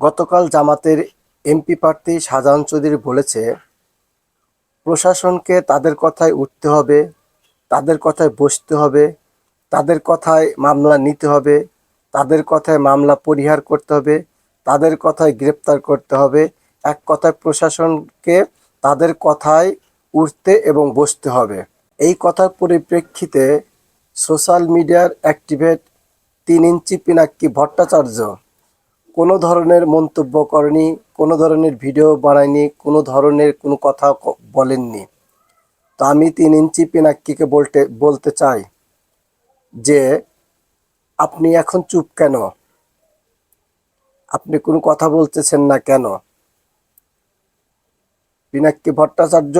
গতকাল জামাতের এমপি প্রার্থী শাহজাহান চৌধুরী বলেছে, প্রশাসনকে তাদের কথায় উঠতে হবে, তাদের কথায় বসতে হবে, তাদের কথায় মামলা নিতে হবে, তাদের কথায় মামলা পরিহার করতে হবে, তাদের কথায় গ্রেপ্তার করতে হবে, এক কথায় প্রশাসনকে তাদের কথায় উঠতে এবং বসতে হবে। এই কথার পরিপ্রেক্ষিতে সোশ্যাল মিডিয়ার অ্যাক্টিভেট তিন ইঞ্চি পিনাক্কি ভট্টাচার্য কোনো ধরনের মন্তব্য করেনি, কোনো ধরনের ভিডিও বানায়নি, কোনো ধরনের কোনো কথা বলেননি। তো আমি তিন ইঞ্চি পিনাক্কিকে বলতে বলতে চাই যে, আপনি এখন চুপ কেন? আপনি কোনো কথা বলতেছেন না কেন? পিনাক্কি ভট্টাচার্য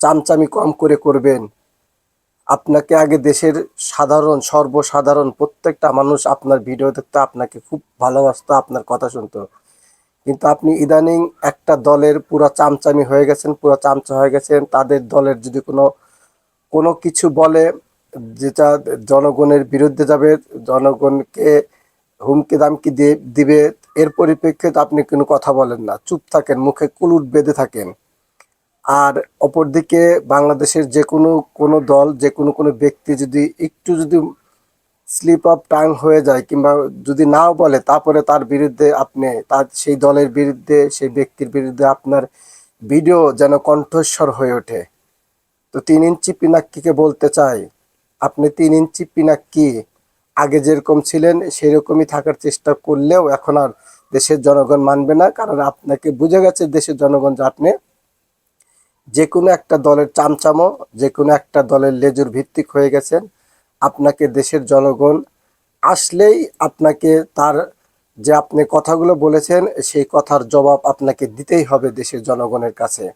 চামচামি কম করে করবেন। আপনাকে আগে দেশের সাধারণ, সর্বসাধারণ প্রত্যেকটা মানুষ আপনার ভিডিও দেখতে, আপনাকে খুব ভালোবাসতো, আপনার কথা শুনতো। কিন্তু আপনি ইদানিং একটা দলের পুরো চামচামি হয়ে গেছেন, পুরো চামচা হয়ে গেছেন। তাদের দলের যদি কোনো কোনো কিছু বলে, যেটা জনগণের বিরুদ্ধে যাবে, জনগণকে হুমকি দামকি দিয়ে দিবে, এর পরিপ্রেক্ষিতে আপনি কোনো কথা বলেন না। চুপ থাকেন, মুখে কুলুট বেঁধে থাকেন। আর অপরদিকে বাংলাদেশের যে কোনো কোনো দল যে কোনো কোনো ব্যক্তি যদি একটু যদি স্লিপ অফ টাং হয়ে যায় কিংবা যদি নাও বলে, তারপরে তার বিরুদ্ধে আপনি, তার সেই দলের বিরুদ্ধে, সেই ব্যক্তির বিরুদ্ধে আপনার ভিডিও যেন কণ্ঠস্বর হয়ে ওঠে। তো তিন ইঞ্চি পিনাক্কিকে বলতে চাই, আপনি তিন ইঞ্চি পিনাক্কি আগে যেরকম ছিলেন, সেরকমই থাকার চেষ্টা করলেও এখন আর দেশের জনগণ মানবে না, কারণ আপনাকে বুঝে গেছে দেশের জনগণ যে আপনি যে কোনো একটা দলের চামচামো যে কোনো একটা দলের লেজুর ভিত্তিক হয়ে গেছেন, আপনাকে দেশের জনগণ আসলেই আপনাকে তার যে আপনি কথাগুলো বলেছেন, সেই কথার জবাব আপনাকে দিতেই হবে দেশের জনগণের কাছে।